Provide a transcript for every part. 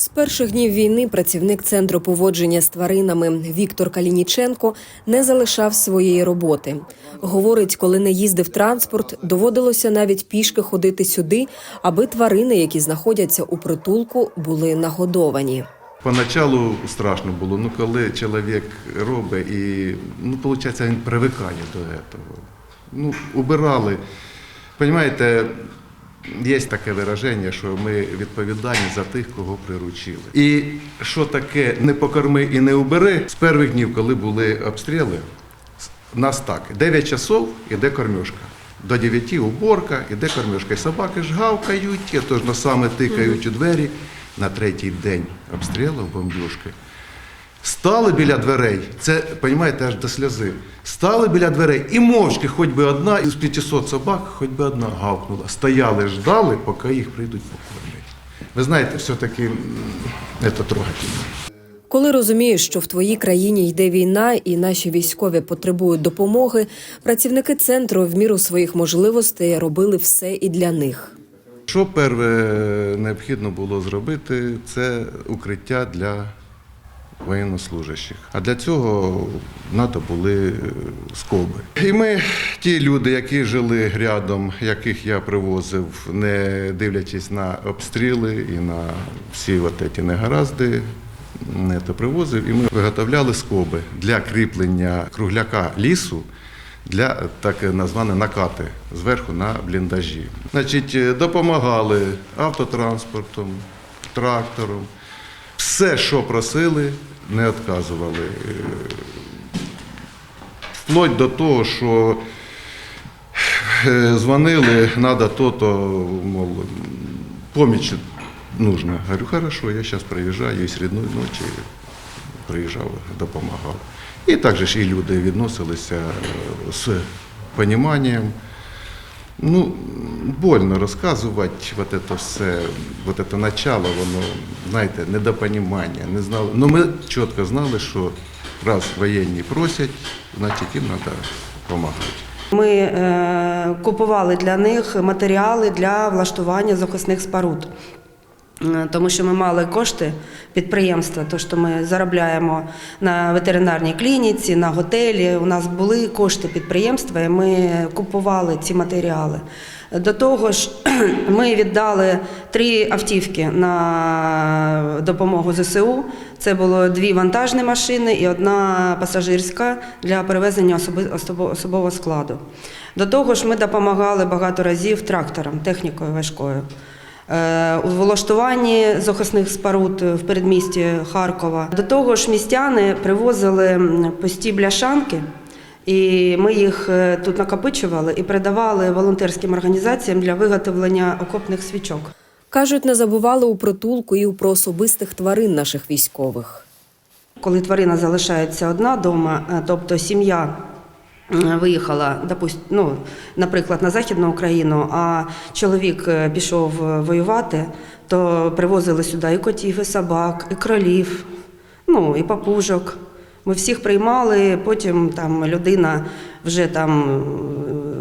З перших днів війни працівник центру поводження з тваринами Віктор Калініченко не залишав своєї роботи. Говорить, коли не їздив транспорт, доводилося навіть пішки ходити сюди, аби тварини, які знаходяться у притулку, були нагодовані. Поначалу страшно було, ну коли чоловік робить і ну, виходить, він привикає до цього. Ну, убирали. Понимаєте, є таке вираження, що ми відповідальні за тих, кого приручили. І що таке не покорми і не убери, з перших днів, коли були обстріли, нас так, 9 часов іде кормежка. До 9 уборка, іде кормежка. І собаки ж гавкають, теж на саме тикають у двері. На третій день обстрілу бомбіжки. Стали біля дверей, це, розумієте, аж до сльози. Стали біля дверей і мовчки, хоч би одна із 500 собак, хоч би одна гавкнула. Стояли, ждали, поки їх прийдуть покормити. Ви знаєте, все-таки це трогательно. Коли розумієш, що в твоїй країні йде війна і наші військові потребують допомоги, працівники центру в міру своїх можливостей робили все і для них. Що перше необхідно було зробити, це укриття для воєннослужащих. А для цього треба були е, скоби. І ми, ті люди, які жили рядом, яких я привозив, не дивлячись на обстріли і на всі ці негаразди, не то привозив, і ми виготовляли скоби для кріплення кругляка лісу для так названі накати зверху на бліндажі. Значить, е, допомагали автотранспортом, трактором. Все, що просили, не відказували. Вплоть до того, що е, дзвонили, треба то-то, мол, поміч нужно. Говорю, хорошо, я зараз приїжджаю і серед ночі приїжджав, допомагав. І також і люди відносилися з розумінням. Ну, больно розказувати вот это все, вот это начало, воно, знаєте, недопонімання, не знали. Ну, ми чітко знали, що раз воєнні просять, значить їм треба допомагати. Ми е, купували для них матеріали для влаштування захисних споруд. Е, Тому що ми мали кошти підприємства, то що ми заробляємо на ветеринарній клініці, на готелі. У нас були кошти підприємства, і ми купували ці матеріали. До того ж, ми віддали три автівки на допомогу ЗСУ. Це було дві вантажні машини і одна пасажирська для перевезення особового складу. До того ж, ми допомагали багато разів тракторам, технікою важкою. Е, У влаштуванні захисних споруд в передмісті Харкова. До того ж, містяни привозили пусті бляшанки, і ми їх е, тут накопичували і передавали волонтерським організаціям для виготовлення окопних свічок. Кажуть, не забували у притулку і про особистих тварин наших військових. Коли тварина залишається одна вдома, е, тобто сім'я виїхала, допуст- ну, наприклад, на Західну Україну, а чоловік е, пішов е, воювати, то привозили сюди і котів, і собак, і кролів, ну, і папужок. Ми всіх приймали, потім там людина вже там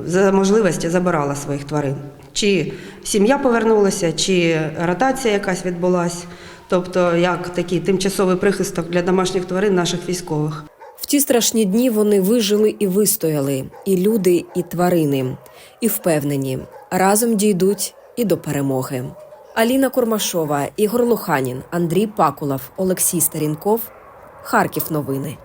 е, за можливості забирала своїх тварин. Чи сім'я повернулася, чи ротація якась відбулась. Тобто, як такий тимчасовий прихисток для домашніх тварин наших військових. Ті страшні дні вони вижили і вистояли, і люди, і тварини, і впевнені, разом дійдуть і до перемоги. Аліна Курмашова, Ігор Луханін, Андрій Пакулов, Олексій Старінков. Харків новини.